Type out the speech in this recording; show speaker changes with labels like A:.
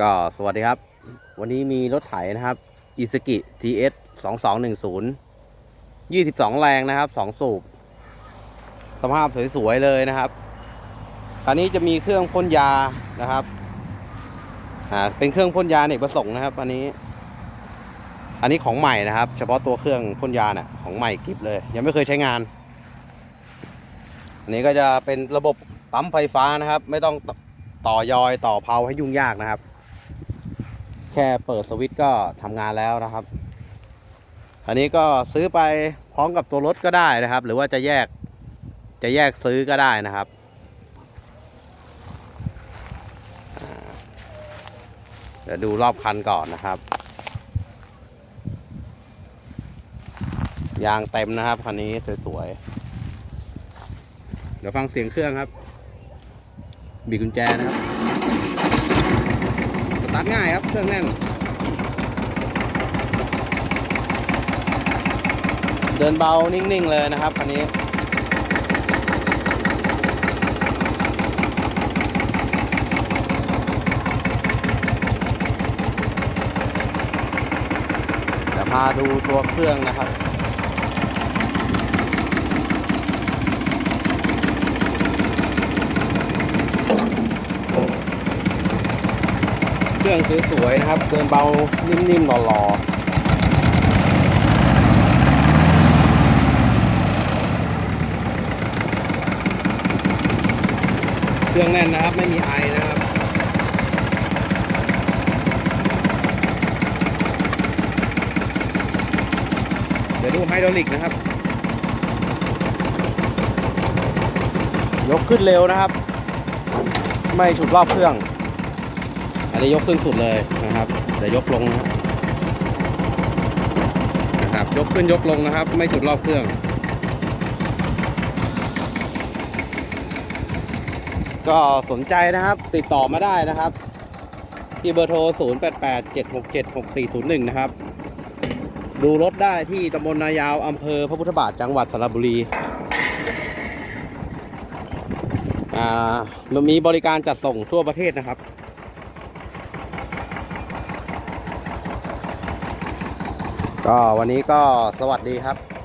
A: ก็สวัสดีครับ วันนี้มีรถไถนะครับ i s u k i TS 2210 22 แรงนะครับ 2 สูบ สภาพสวย ๆ เลยนะครับคันนี้จะมีเครื่องพ่นยานะครับอ่าเป็นเครื่องพ่นยาเอกประสงค์นะครับ อันนี้ อันนี้ของใหม่นะครับ เฉพาะตัวเครื่องพ่นยาเนี่ยของใหม่กริบเลย ยังไม่เคยใช้งาน อันนี้ก็จะเป็นระบบปั๊มไฟฟ้านะครับ ไม่ต้องต่อยอยต่อเพาให้ยุ่งยากนะครับ แค่เปิดสวิตช์ก็ทำงานแล้วนะครับ อันนี้ก็ซื้อไปพร้อมกับตัวรถก็ได้นะครับ หรือว่าจะแยกจะแยกซื้อก็ได้นะครับ เดี๋ยวดูรอบคันก่อนนะครับยางเต็มนะครับคันนี้สวยๆ เดี๋ยวฟังเสียงเครื่องครับ บีกุญแจนะครับ ตาร์ทง่ายครับเครื่องแน่น เดินเบานิ่งๆเลยนะครับคันนี้เดี๋ยวพาดูตัวเครื่องนะครับ เครื่องสวยๆนะครับ เดินเบานิ่มๆหล่อๆ เครื่องแน่นนะครับ ไม่มีไอนะครับเดี๋ยวดูไฮดรอลิกนะครับ ยกขึ้นเร็วนะครับ ไม่ฉุดรอบเครื่อง อันนี้ยกขึ้นสุดเลยนะครับเดี๋ยวยกลงนะครับนะครับ ยกขึ้นยกลงนะครับ ไม่จุดรอบเครื่องก็สนใจนะครับติดต่อมาได้นะครับ ที่เบอร์โทร 0 8 8 7 6 7 6 4 0 1 นะครับ ดูรถได้ที่ตำบลนายาวอำเภอพระพุทธบาทจังหวัดสระบุรีอ่ามีบริการจัดส่งทั่วประเทศนะครับ ก็วันนี้ก็สวัสดีครับ